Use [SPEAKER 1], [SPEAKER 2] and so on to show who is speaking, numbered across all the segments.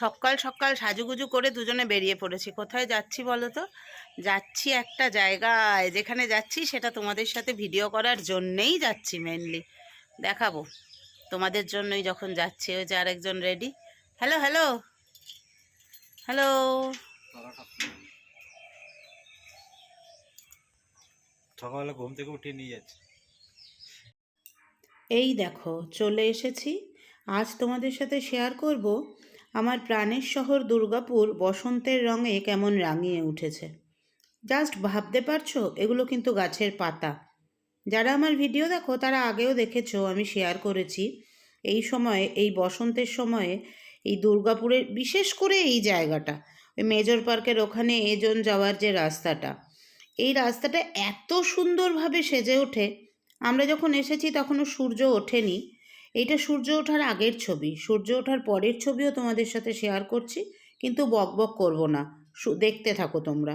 [SPEAKER 1] সকাল সকাল সাজুগুজু করে দুজনে বেরিয়ে পড়েছি। কোথায় যাচ্ছি বলো তো? যাচ্ছি একটা জায়গায়। যেখানে যাচ্ছি সেটা তোমাদের সাথে ভিডিও করার জন্যেই যাচ্ছি মেনলি দেখাবো। তোমাদের জন্যই যখন যাচ্ছি। ওই যে আরেকজন রেডি হ্যালো হ্যালো হ্যালো
[SPEAKER 2] সকালবেলা ঘুম থেকে উঠিয়ে নিয়ে যাচ্ছে।
[SPEAKER 1] এই দেখো চলে এসেছি। আজ তোমাদের সাথে শেয়ার করব আমার প্রাণের শহর দুর্গাপুর বসন্তের রঙে কেমন রাঙিয়ে উঠেছে। জাস্ট ভাবতে পারছ, এগুলো কিন্তু গাছের পাতা। যারা আমার ভিডিও দেখো, তারা আগেও দেখেছ, আমি শেয়ার করেছি। এই সময়ে, এই বসন্তের সময়ে, এই দুর্গাপুরের, বিশেষ করে এই জায়গাটা, ওই মেজর পার্কের ওখানে এজন যাওয়ার যে রাস্তাটা, এই রাস্তাটা এত সুন্দরভাবে সেজে ওঠে। আমরা যখন এসেছি, তখনও সূর্য ওঠেনি। এইটা সূর্য ওঠার আগের ছবি। সূর্য ওঠার পরের ছবিও তোমাদের সাথে শেয়ার করছি, কিন্তু বক বক করব না। দেখতে থাকো তোমরা।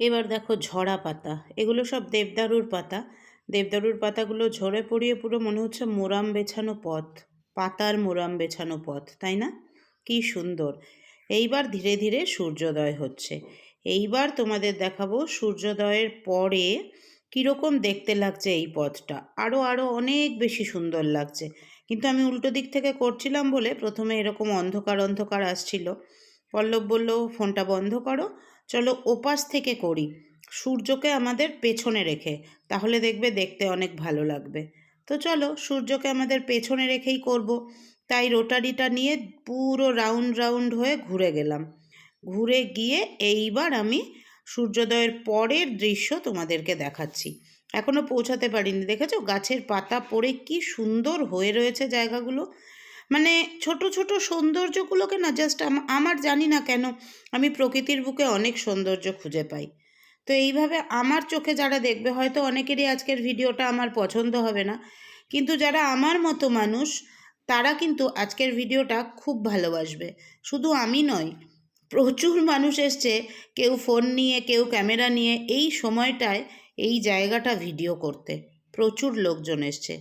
[SPEAKER 1] এবার দেখো ঝরা পাতা। এগুলো সব দেবদারুর পাতা। দেবদারুর পাতাগুলো ঝরে পড়িয়ে পুরো মনে হচ্ছে মোরাম বেছানো পথ। পাতার মোরাম বেছানো পথ, তাই না? কি সুন্দর। এইবার ধীরে ধীরে সূর্যোদয় হচ্ছে। এইবার তোমাদের দেখাবো সূর্যোদয়ের পরে কীরকম দেখতে লাগছে এই পথটা। আরও আরও অনেক বেশি সুন্দর লাগছে। কিন্তু আমি উল্টো দিক থেকে করছিলাম বলে প্রথমে এরকম অন্ধকার অন্ধকার আসছিল। পল্লব বলল, ফোনটা বন্ধ করো। চলো ওপাশ থেকে করি। সূর্যকে আমাদের পেছনে রেখে। তাহলে দেখবে দেখতে অনেক ভালো লাগবে। তো চলো সূর্যকে আমাদের পেছনে রেখেই করব। তাই রোটারিটা নিয়ে পুরো রাউন্ড রাউন্ড হয়ে ঘুরে গেলাম। ঘুরে গিয়ে এইবার আমি সূর্যোদয়ের পরের দৃশ্য তোমাদেরকে দেখাচ্ছি। এখনও পৌঁছাতে পারিনি, দেখেছ? গাছের পাতা পড়ে কি সুন্দর হয়ে রয়েছে জায়গাগুলো। মানে ছোট ছোট সৌন্দর্যগুলোকে না জাস্ট আমার জানি না কেন আমি প্রকৃতির বুকে অনেক সৌন্দর্য খুঁজে পাই। তো এইভাবে আমার চোখে যারা দেখবে, হয়তো অনেকেরই আজকের ভিডিওটা আমার পছন্দ হবে না, কিন্তু যারা আমার মতো মানুষ, তারা কিন্তু আজকের ভিডিওটা খুব ভালোবাসবে। শুধু আমি নয়, প্রচুর মানুষ এসছে, কেউ ফোন নিয়ে, কেউ ক্যামেরা নিয়ে, এই সময়টায়, এই জায়গাটা ভিডিও করতে। প্রচুর লোকজন এসছে।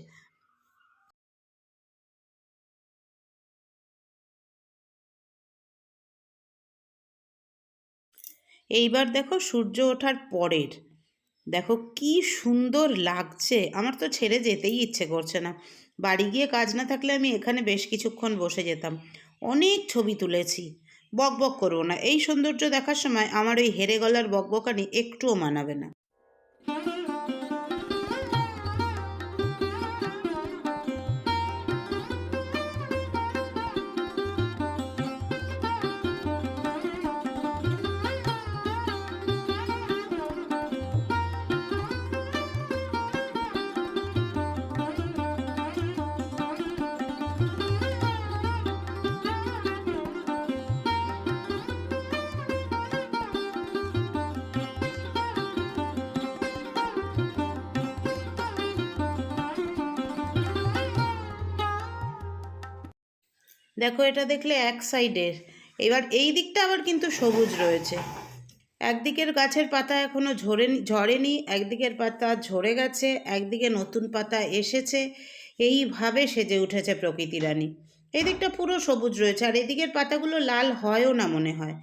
[SPEAKER 1] এইবার দেখো সূর্য ওঠার পরের। দেখো কি সুন্দর লাগছে। আমার তো ছেড়ে যেতেই ইচ্ছে করছে না। বাড়ি গিয়ে কাজ না থাকলে আমি এখানে বেশ কিছুক্ষণ বসে যেতাম। অনেক ছবি তুলেছি। বকবক বক করব না। এই সৌন্দর্য দেখার সময় আমার ওই হেরে গলার বকবকানি একটুও মানাবে না। দেখো এটা দেখলে এক সাইডের এবার এই দিকটা আবার কিন্তু সবুজ রয়েছে। একদিকের গাছের পাতা এখনও ঝরে ঝরেনি, একদিকের পাতা ঝরে গেছে, একদিকে নতুন পাতা এসেছে। এইভাবে সেজে উঠেছে প্রকৃতি রানী। এই দিকটা পুরো সবুজ রয়েছে, আর এদিকের পাতাগুলো লাল হয়ও না মনে হয়।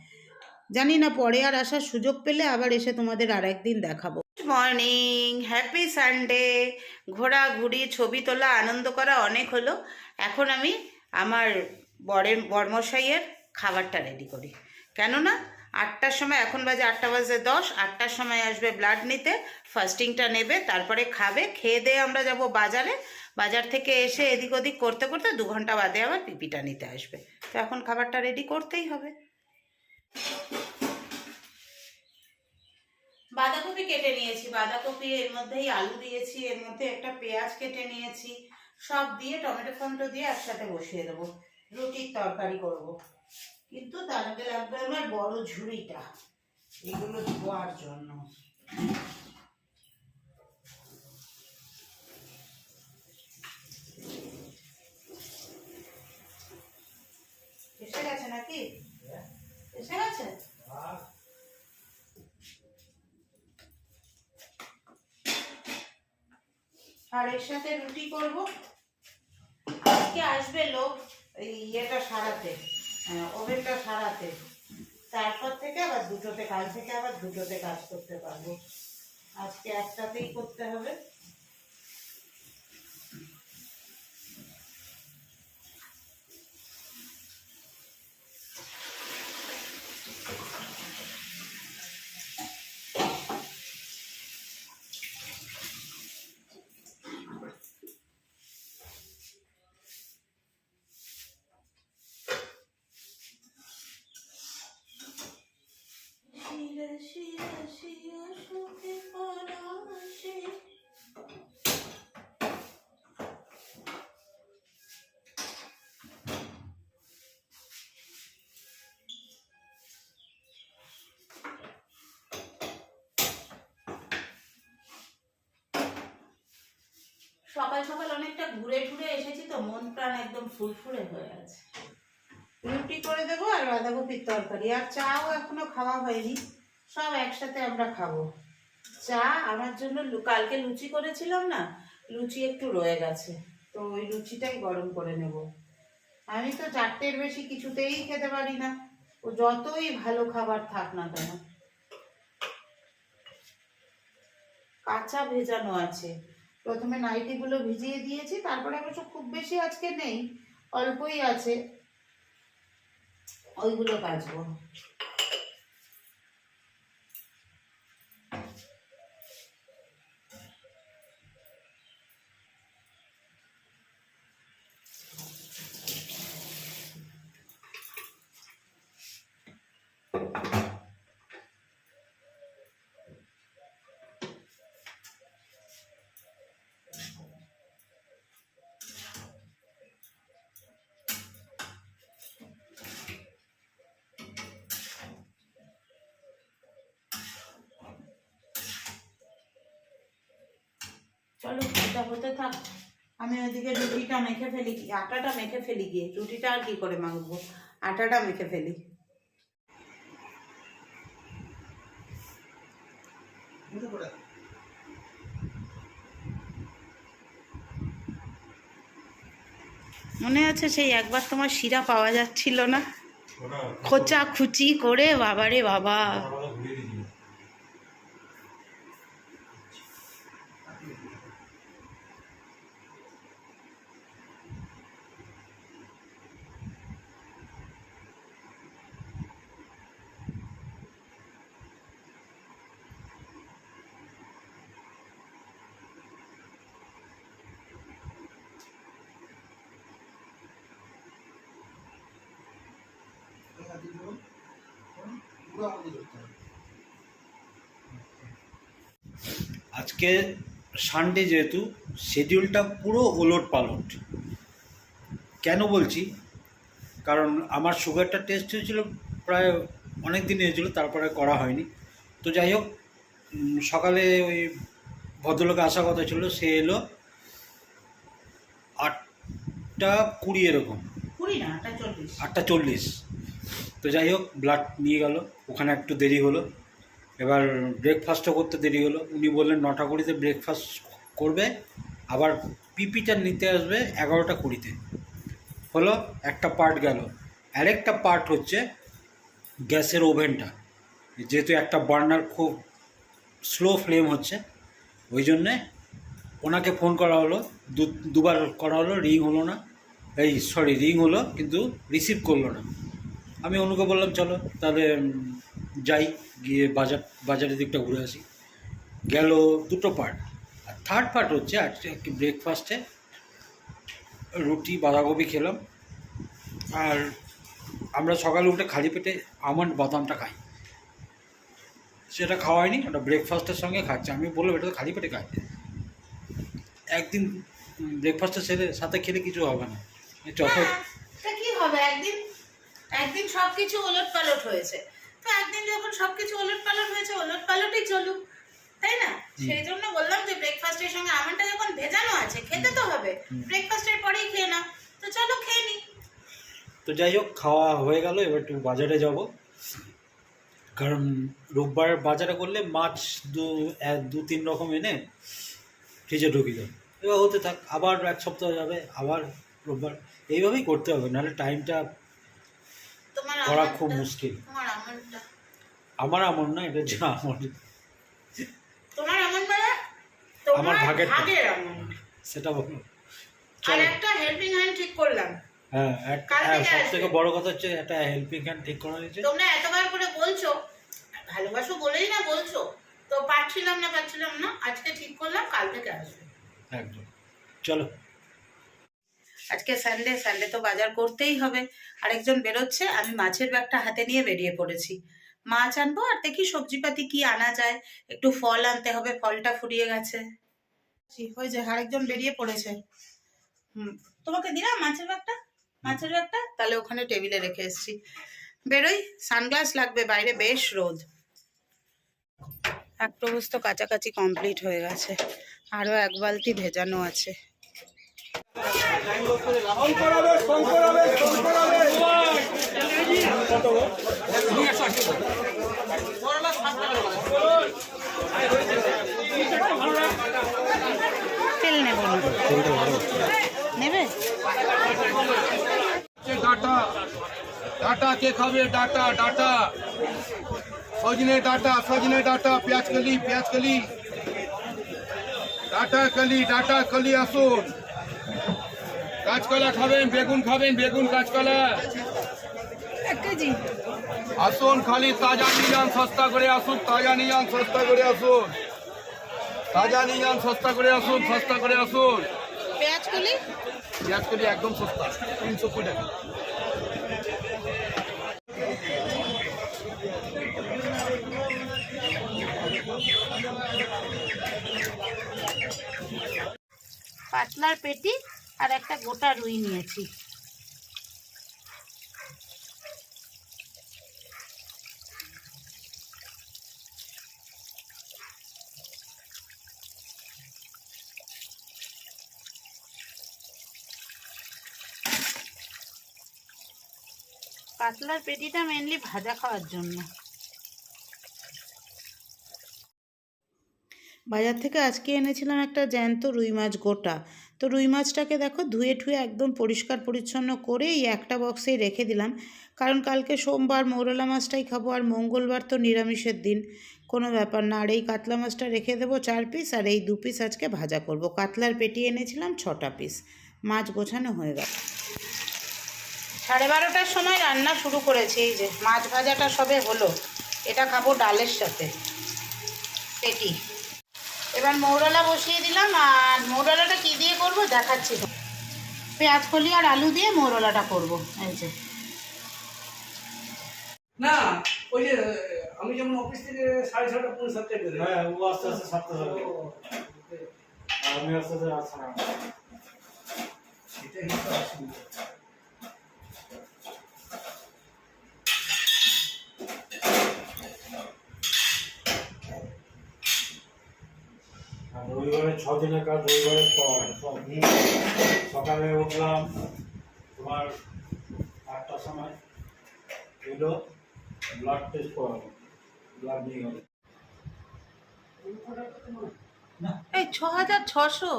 [SPEAKER 1] জানি না, পরে আর আসার সুযোগ পেলে আবার এসে তোমাদের আর একদিন দেখাবো। গুড মর্নিং হ্যাপি সানডে ঘোরাঘুরি, ছবি তোলা, আনন্দ করা অনেক হলো। এখন আমি আমার বরের, বর্মশাইয়ের খাবারটা রেডি করি। কেননা আটটার সময়, এখন বাজে আটটা বাজে দশ, আটটার সময় আসবে ব্লাড নিতে ফাস্টিংটা নেবে, তারপরে খাবে, খেয়ে দিয়ে আমরা যাব বাজারে। বাজার থেকে এসে এদিক ওদিক করতে করতে দু ঘণ্টা বাদে আবার পিপিটা নিতে আসবে। তো এখন খাবারটা রেডি করতেই হবে। বাঁধাকপি কেটে নিয়েছি। বাঁধাকপি এর মধ্যেই আলু দিয়েছি, এর মধ্যে একটা পেঁয়াজ কেটে নিয়েছি। সব দিয়ে টমেটো ফমেটো দিয়ে একসাথে বসিয়ে দেবো। রুটির তরকারি করব। কিন্তু তার আগে লাগবে আমার বড় ঝুড়িটা। এগুলো ধোয়ার জন্য। এসে গেছে নাকি? এসে গেছে? আর এর সাথে রুটি করব। আজকে আসবে লোক। এই ইয়েটা সারাতে ওভেনটা সারাতে। তারপর থেকে আবার দুটোতে কাল থেকে আবার দুটোতে কাজ করতে পারব। আজকে একটাতেই করতে হবে। সকাল সকাল অনেকটা ঘুরে ঘুরে এসেছি তো, মন প্রাণ একদম ফুরফুরে হয়ে আছে। রুটি করে দেবো আর বাঁধাকপির তরকারি, আর চাও এখনও খাওয়া হয়নি, সব একসাথে আমরা খাব। চা আমার জন্য কালকে লুচি করেছিলাম না, লুচি একটু রয়ে গেছে, তো ওই লুচিটাই গরম করে নেব। আমি তো চারটের বেশি কিছুতেই খেতে পারি না, ও যতই ভালো খাবার থাক না কেন। কাঁচা ভেজানো আছে। প্রথমে নাইটিগুলো ভিজিয়ে দিয়েছি তারপরে অবশ্য খুব বেশি আজকে নেই অল্পই আছে। ওইগুলো কাচবো। চলো এটা হতে থাক। আমি ওইদিকে রুটিটা মেখে ফেলি কি আটাটা মেখে ফেলি গিয়ে। রুটিটা আর কি করে মাখবো? আটাটা মেখে ফেলি। মনে আছে সেই একবার তোমার শিরা পাওয়া যাচ্ছিল না? খোঁচা খুচি করে বাবারে বাবা
[SPEAKER 2] আজকে সানডে যেহেতু শিডিউলটা পুরো ওলট পালট। কেন বলছি? কারণ আমার সুগারটা টেস্ট হয়েছিল প্রায় অনেক দিন হয়েছিল তারপরে করা হয়নি। তো যাই হোক সকালে ওই ভদ্রলোক আসার কথা ছিল সে এলো আটটা কুড়ি এরকম।
[SPEAKER 1] আটটা চল্লিশ।
[SPEAKER 2] তো যাই হোক ব্লাড নিয়ে গেল ওখানে একটু দেরি হলো। এবার ব্রেকফাস্টও করতে দেরি হলো। উনি বললেন, নটা কুড়িতে ব্রেকফাস্ট করবে, আবার পিপিটা নিতে আসবে এগারোটা কুড়িতে। হলো একটা পার্ট গেল। আরেকটা পার্ট হচ্ছে গ্যাসের ওভেনটা। যেহেতু একটা বার্নার খুব স্লো ফ্লেম হচ্ছে, ওই জন্যে ওনাকে ফোন করা হলো। দুবার করা হলো রিং হলো না। এই সরি রিং হলো, কিন্তু রিসিভ করল না। আমি অনুকে বললাম, চলো, তাহলে যাই গিয়ে বাজার বাজারের দিকটা ঘুরে আসি। গেল দুটো পার্ট আর থার্ড পার্ট হচ্ছে আজকে ব্রেকফাস্টে রুটি বাঁধাকপি খেলাম। আর আমরা সকালে উঠে খালি পেটে আমন্ড বাদামটা খাই। সেটা খাওয়াইনি ওটা ব্রেকফাস্টের সঙ্গে খাচ্ছে। আমি বললাম এটা তো খালি পেটে খাই। একদিন ব্রেকফাস্টের সাথে সাথে খেলে কিছু হবে না। যত
[SPEAKER 1] হ্যাঁ, কি হবে? একদিন একদিন সবকিছু ওলট পালট হয়েছে। তো একদিন যখন সবকিছু ওলট পালট হয়েছে ওলট পালটই চলুক তাই না? সেই জন্য বললাম যে ব্রেকফাস্টের সঙ্গে আমনটা যখন ভেজানো আছে খেতে তো হবে। ব্রেকফাস্টের পরেই খেয়ে না তো চলো খেয়ে নি।
[SPEAKER 2] তো যাই হোক খাওয়া হয়ে গেল এবার একটু বাজারে যাব। কারণ রোববার বাজারে করলে মাছ দু এক দু তিন রকম এনে ফ্রিজে ঢুকিয়ে দেবে। এবার হতে থাক আবার এক সপ্তাহ যাবে আবার রোববার। এইভাবেই করতে হবে নাহলে টাইমটা করা খুব মুশকিল।
[SPEAKER 1] তোমার
[SPEAKER 2] আমার আমন না এটা যে আমন
[SPEAKER 1] তোমার আমন মানে
[SPEAKER 2] আমার ভাগের
[SPEAKER 1] ভাগের আমন
[SPEAKER 2] সেটা বলো।
[SPEAKER 1] আর একটা হেল্পিং হ্যান্ড ঠিক করলাম।
[SPEAKER 2] হ্যাঁ সব থেকে বড় কথা হচ্ছে একটা হেল্পিং হ্যান্ড ঠিক করা হয়েছে।
[SPEAKER 1] তোমরা এতবার করে বলছো ভালোবাসো বলেই না বলছো তো পারছিলাম না পারছিলাম না আজকে ঠিক করলাম কাল থেকে আসবে।
[SPEAKER 2] একদম। চলো।
[SPEAKER 1] আজকে সানডে সানডে তো বাজার করতেই হবে। আরেকজন বেরোচ্ছে, আমি মাছের ব্যাগটা হাতে নিয়ে বেরিয়ে পড়েছি। মাছ আনব আর দেখি সবজিপাতি কি আনা যায়। একটু ফল আনতে হবে, ফলটা ফুরিয়ে গেছে। ওই যে আরেকজন বেরিয়ে পড়েছে। হুম, তোমাকে দিলাম মাছের ব্যাগটা? মাছের ব্যাগটা? তাহলে ওখানে টেবিলে রেখে এসেছি। বেরোই, সানগ্লাস লাগবে, বাইরে বেশ রোদ। এক প্রবস তো কাছাকাছি কমপ্লিট হয়ে গেছে। আরও এক বালতি ভেজানো আছে। তেল নেব নেবে?
[SPEAKER 3] ডাটা? ডাটা কে খাবে? ডাটা ডাটা। সজনে ডাটা সজনে ডাটা, পেঁয়াজ কলি পেঁয়াজ কলি। ডাটা কলি ডাটা কলি আসুন। কাঁচকলা খাবেন বেগুন খাবেন বেগুন কাঁচকলা। আসুন খালি তাজা নিয়ে যান সস্তা করে আসুন তাজা নিয়ে যান সস্তা করে আসুন। তাজা নিয়ে যান সস্তা করে আসুন সস্তা করে আসুন।
[SPEAKER 1] পেঁয়াজ কলি?
[SPEAKER 3] পেঁয়াজ কলি একদম সস্তা তিনশো কুড়ি টাকা।
[SPEAKER 1] পাতলার পেটি আর একটা গোটা রুই নিয়েছি। পাতলার পেটিটা মেনলি ভাজা খাওয়ার জন্য। বাজার থেকে আজকে এনেছিলাম একটা জ্যান্ত রুই মাছ গোটা। তো রুই মাছটাকে দেখো ধুয়ে ঠুয়ে একদম পরিষ্কার পরিচ্ছন্ন করে এই একটা বক্সেই রেখে দিলাম। কারণ কালকে সোমবার মৌরলা মাছটাই খাব আর মঙ্গলবার তো নিরামিষের দিন, কোনো ব্যাপার না। আর এই কাতলা মাছটা রেখে দেবো চার পিস আর এই দু পিস আজকে ভাজা করব। কাতলার পেটি এনেছিলাম ছটা পিস মাছ গোছানো হয়ে গেল। সাড়ে বারোটার সময় রান্না শুরু করেছি, এই যে মাছ ভাজাটা সবে হলো। এটা খাব ডালের সাথে। পেটি। এবার মৌরলা বসিয়ে দিলাম আর মৌরলাটা কি দিয়ে করব দেখাচ্ছি। পেঁয়াজ কলি আর আলু দিয়ে মৌরলাটা করব এই যে।
[SPEAKER 4] না ওই যে আমি যেমন অফিস থেকে সাড়ে ছটা পৌনে সাতটায় বেরোই।
[SPEAKER 2] হ্যাঁ ও আস্তে আস্তে সাতটা যাবে আমি আস্তে আস্তে
[SPEAKER 4] সেটাই হচ্ছে অসুবিধা।
[SPEAKER 2] আর রবিবারে ছ দিনের কাজ রবিবারের পর। সব সকালে উঠলাম, তোমার আটটার সময় এগুলো ব্লাড টেস্ট করাবো ব্লাড নিয়ে গেলে।
[SPEAKER 1] এই ছ হাজার ছশো?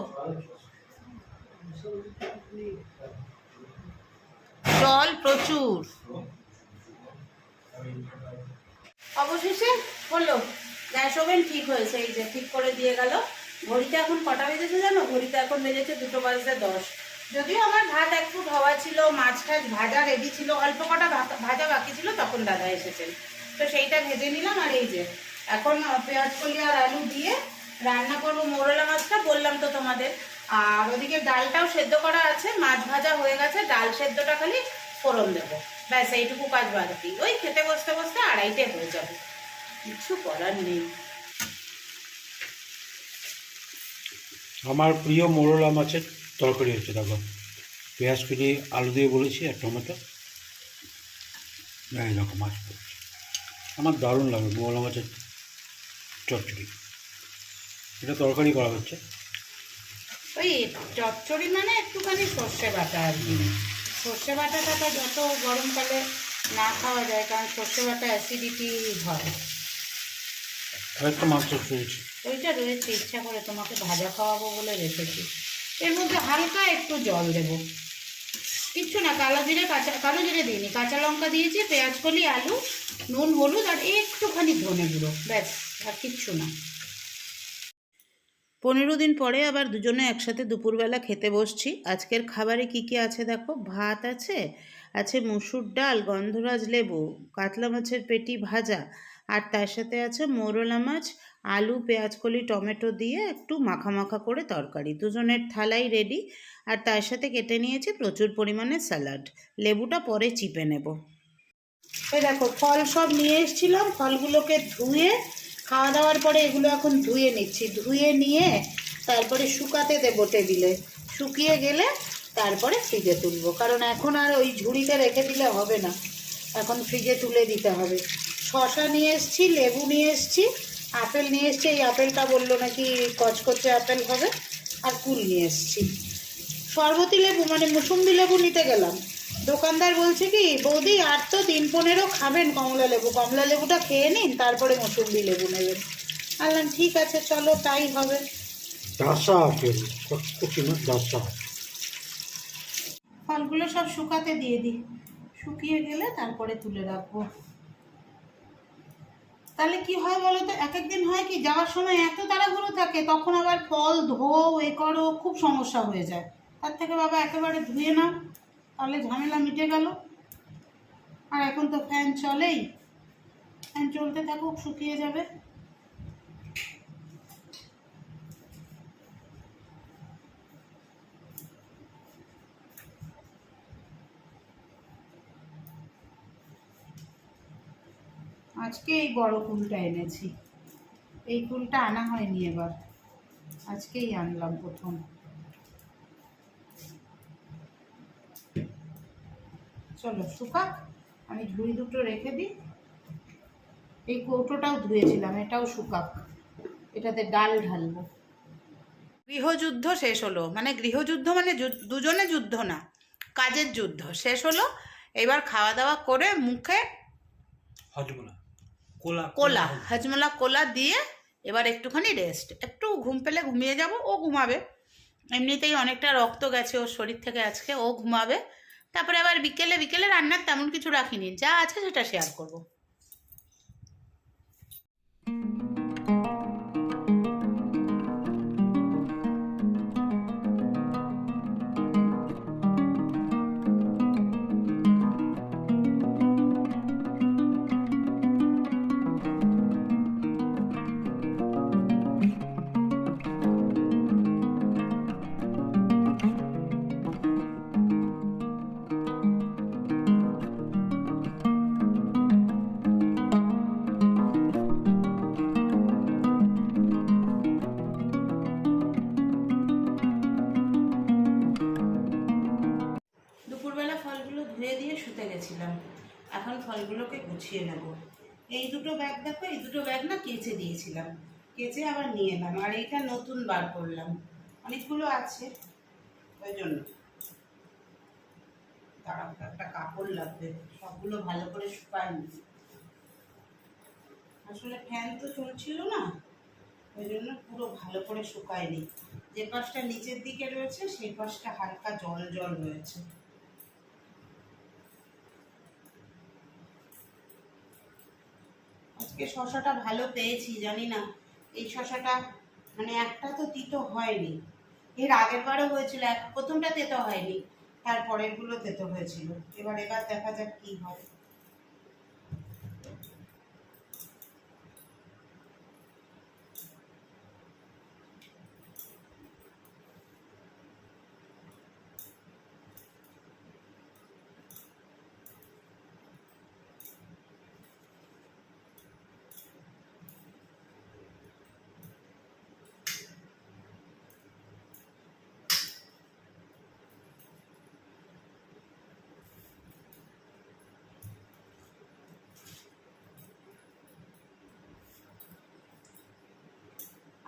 [SPEAKER 1] জল প্রচুর। অবশেষে হলো। গ্যাস ওভেন ঠিক হয়েছে, এই যে ঠিক করে দিয়ে গেল। ঘড়িতে এখন কটা বেজেছে জানো? ঘড়িতে এখন বেজেছে দুটো বাজতে দশ। যদিও আমার ভাত এক ফুট হওয়া ছিল, মাছ টাছ ভাজা রেডি ছিল, অল্প কটা ভাজা বাকি ছিল, তখন দাদা এসেছেন। তো সেইটা ভেজে নিলাম আর এই যে, এখন পেঁয়াজ কলি আর আলু দিয়ে রান্না করব মোরলা মাছটা, বললাম তো তোমাদের। আর ওদিকে ডালটাও সেদ্ধ করা আছে, মাছ ভাজা হয়ে গেছে, ডাল সেদ্ধটা খালি ফোড়ন দেবো। ব্যাস, এইটুকু কাজ বাড়তি ওই খেতে বসতে বসতে আড়াইটে হয়ে যাবে। কিছু করার নেই।
[SPEAKER 2] আমার প্রিয় মোরলা মাছের তরকারি হচ্ছে দেখো। পেঁয়াজ কুচি আলু দিয়ে বলেছি আর টমেটো। এই দেখো মাছ পড়ছে। আমার দারুণ লাগে মোরলা মাছের চচ্চড়ি। এটা তরকারি করা হচ্ছে।
[SPEAKER 1] ওই চচ্চড়ি মানে একটুখানি সর্ষে বাটা আর কি। সর্ষে বাটাটা যত গরমকালে না খাওয়া যায় কারণ সর্ষে বাটা অ্যাসিডিটি হয়।
[SPEAKER 2] আর একটা মাছ চচ্চড়ি
[SPEAKER 1] ওইটা রয়েছে, ইচ্ছা করে তোমাকে ভাজা খাওয়াবো বলে রেখেছি। এর মধ্যে হালকা একটু জল দেব। কিচ্ছু না, কালো জিরে, কাঁচা, কালো জিরে দিইনি। কাঁচা লঙ্কা দিয়েছি, পেঁয়াজ কলি, আলু, নুন, হলুদ আর একটুখানি ধনে গুঁড়ো, ব্যাস, আর কিচ্ছু না। পনেরো দিন পরে আবার দুজনে একসাথে দুপুরবেলা খেতে বসছি। আজকের খাবারে কি কি আছে দেখো? ভাত আছে আছে মুসুর ডাল, গন্ধরাজ লেবু, কাতলা মাছের পেটি ভাজা আর তার সাথে আছে মোরলা মাছ, আলু পেঁয়াজ কলি টমেটো দিয়ে একটু মাখা করে তরকারি। দুজনের থালাই রেডি আর তার সাথে কেটে নিয়েছি প্রচুর পরিমাণে স্যালাড লেবুটা পরে চিপে নেব। ওই দেখো, ফল সব নিয়ে এসেছিলাম। ফলগুলোকে ধুয়ে খাওয়া দাওয়ার পরে এগুলো এখন ধুয়ে নিচ্ছি। ধুয়ে নিয়ে তারপরে শুকাতে দেবো টেবিলে। শুকিয়ে গেলে তারপরে ফ্রিজে তুলবো। কারণ এখন আর ওই ঝুড়িতে রেখে দিলে হবে না। এখন ফ্রিজে তুলে দিতে হবে। শশা নিয়ে এসেছি লেবু নিয়ে এসেছি আপেল নিয়ে এসেছি। এই আপেলটা বলল নাকি কচকচে আপেল হবে আর কুল নিয়ে এসেছি। শরবতি লেবু মানে মুসুম্বি লেবু নিতে গেলাম। দোকানদার বলছে কি বৌদি আর তো দিন পনেরো খাবেন কমলা লেবু। কমলা লেবুটা খেয়ে নিন তারপরে মুসুম্বি লেবু নেবেন। বললাম ঠিক আছে চলো তাই হবে।
[SPEAKER 2] আপেল
[SPEAKER 1] ফলগুলো সব শুকাতে দিয়ে দিই। শুকিয়ে গেলে তারপরে তুলে রাখব। তাহলে কি হয় বলো তো? এক একদিন হয় কি, যাওয়ার সময় এত তাড়াহুড়ো থাকে, তখন আবার ফল ধো এ করো, খুব সমস্যা হয়ে যায়। তার থেকে বাবা একেবারে ধুয়ে নাও, তাহলে ঝামেলা মিটে গেল। আর এখন তো ফ্যান চলেই। ফ্যান চলতে থাকুক, শুকিয়ে যাবে। আজকে এই বড় কুলটা এনেছি। এই কুলটা আনা হয়নি এবার। আজকেই আনলাম প্রথম। চলো শুকাক আমি ঝুড়ি দুটো রেখে দিই। এই কৌটোটাও ধুয়েছিলাম এটাও শুকাক। এটাতে ডাল ঢালবো। গৃহযুদ্ধ শেষ হলো। মানে গৃহযুদ্ধ মানে দুজনে যুদ্ধ না কাজের যুদ্ধ। শেষ হলো। এবার খাওয়া দাওয়া করে মুখে
[SPEAKER 2] হজমোলা কোলা
[SPEAKER 1] হাজমোলা কোলা দিয়ে এবার একটুখানি রেস্ট একটু ঘুম পেলে ঘুমিয়ে যাব ও ঘুমাবে। এমনিতেই অনেকটা রক্ত গেছে ওর শরীর থেকে আজকে ও ঘুমাবে। তারপরে আবার বিকেলে বিকেলে রান্নার তেমন কিছু রাখিনি। যা আছে সেটা শেয়ার করব। দেখো এই দুটো ব্যাগ না কেচে দিয়েছিলাম। কেচে আবার নিয়ে এলাম। আর এইটা নতুন বার করলাম। অনেকগুলো আছে। ওই জন্য। তারা একটা কাপড় লাগবে। সবগুলো ভালো করে শুকায়নি আসলে ফ্যান তো চলছিল না। ওই জন্য পুরো ভালো করে শুকায়নি। যে পাশটা নিচের দিকে রয়েছে, সেই পাশটা হালকা জল জল রয়েছে। আজকে শশাটা ভালো পেয়েছি, জানি না। এই শশাটা মানে একটা তো তিতো হয়নি। এর আগের বারও হয়েছিল, এক প্রথমটা তেতো হয়নি তারপরেরগুলো তেতো হয়েছিল। এবার এবার দেখা যাক কি হয়।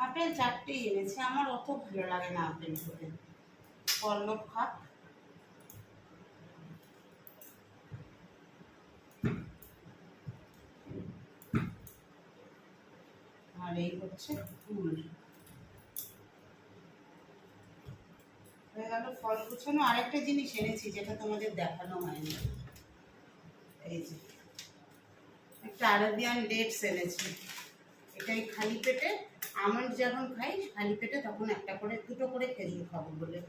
[SPEAKER 1] আপেল চারটেই এনেছে, আমার অত ভালো লাগে না আপেল খেতে। পল্লব খাক আর এই হচ্ছে ফুল। ফল গুছানো আরেকটা জিনিস এনেছি যেটা তোমাদের দেখানো হয়নি। এই যে, একটা আরবিয়ান ডেটস এনেছি। এটাই খালি পেটে, আমন্ড যখন খাই, খালি পেটে তখন একটা করে, দুটো করে খেজুর খাব বলে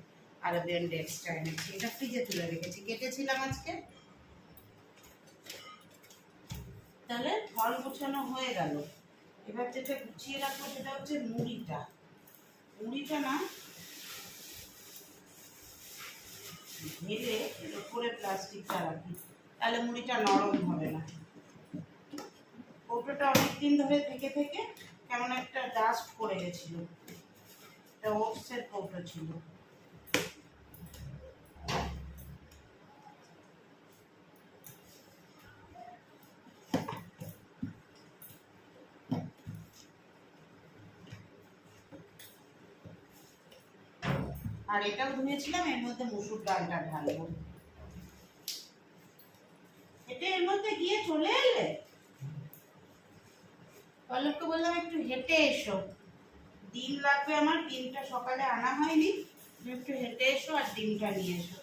[SPEAKER 1] আরবিয়ান ডেটসটা এনেছি এটা ফ্রিজে তুলে রেখেছি, কেটেছিলাম আজকে। তাহলে ফল গুছানো হয়ে গেল। এবার যেটা গুছিয়ে রাখব সেটা হচ্ছে মুড়িটা। মুড়িটা না, ঢেলে এর উপরে প্লাস্টিকটা রাখি। তাহলে মুড়িটা নরম হবে না। কৌটোটা অনেকদিন ধরে থেকে থেকে কেমন একটা ডাস্ট পড়ে গেছিল। এটা ওটসের কৌটো ছিল। আর এটাও ধুয়েছিলাম, এর মধ্যে মুসুর ডালটা ঢালবো এটা এর মধ্যে গিয়ে চলে এলে পল্লবকে বললাম একটু হেঁটে এসো। ডিম লাগবে আমার ডিমটা সকালে আনা হয়নি। তুমি একটু হেঁটে এসো আর ডিমটা নিয়ে এসো।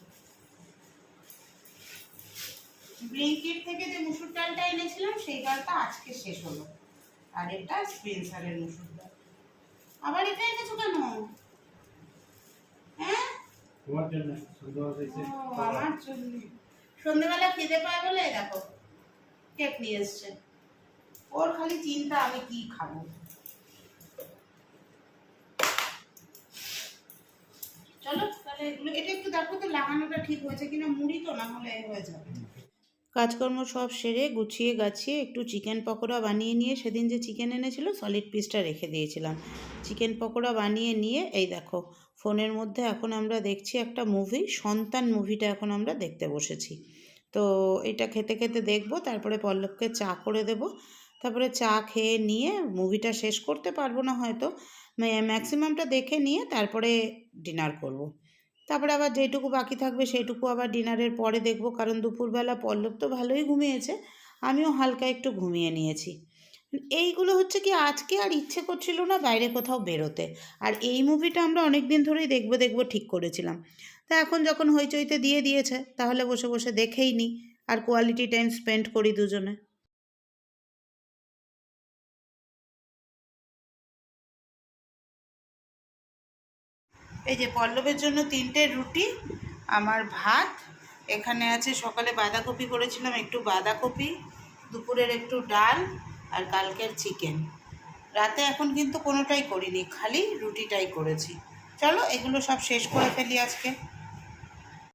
[SPEAKER 1] ব্লিঙ্কিট থেকে যে মুসুর ডালটা এনেছিলাম সেই ডালটা আজকে শেষ হলো। আর এটা স্পেন্সারের মুসুর ডাল। আবার এটা এনেছো কেন? হ্যাঁ?
[SPEAKER 2] তোমার জন্য সুন্দর হয়েছে।
[SPEAKER 1] আমার জন্য। সন্ধ্যেবেলা খেতে পায় বলে দেখো কেক নিয়ে এসছে। ওর খালি চিন্তা আমি কি খাব চলো তাহলে এগুলো এটা একটু দেখো তো, লাগানোটা ঠিক হয়েছে কিনা, মুড়ি তো না হলে যাবে। কাজকর্ম সব সেরে গুছিয়ে গাছিয়ে একটু চিকেন পকোড়া বানিয়ে নিয়ে সেদিন যে চিকেন এনেছিল সলিড পিসটা রেখে দিয়েছিলাম। চিকেন পকোড়া বানিয়ে নিয়ে, এই দেখো, ফোনের মধ্যে এখন আমরা দেখছি একটা মুভি সন্তান মুভিটা এখন আমরা দেখতে বসেছি। তো এটা খেতে খেতে দেখব, তারপরে পল্লবকে চা করে দেব। তারপরে চা খেয়ে নিয়ে মুভিটা শেষ করতে পারব না হয়তো ম্যাক্সিমামটা দেখে নিয়ে তারপরে ডিনার করব। তারপরে আবার যেটুকু বাকি থাকবে সেইটুকু আবার ডিনারের পরে দেখব, কারণ দুপুরবেলা পল্লব তো ভালোই ঘুমিয়েছে, আমিও হালকা একটু ঘুমিয়ে নিয়েছি। এইগুলো হচ্ছে কি, আজকে আর ইচ্ছে করছিল না বাইরে কোথাও বেরোতে, আর এই মুভিটা আমরা অনেক দিন ধরেই দেখব দেখব ঠিক করেছিলাম। তা এখন যখন হইচইতে দিয়ে দিয়েছে, তাহলে বসে বসে দেখেই নিই আর কোয়ালিটি টাইম স্পেন্ড করি দুজনে। এই যে পল্লবের জন্য তিনটে রুটি, আমার ভাত, এখানে আছে সকালে বাঁধাকপি করেছিলাম, একটু বাঁধাকপি, দুপুরের একটু ডাল আর কালকের চিকেন রাতে এখন কিন্তু কোনোটাই করিনি, খালি রুটিটাই করেছি। চলো এগুলো সব শেষ করে ফেলি আজকে।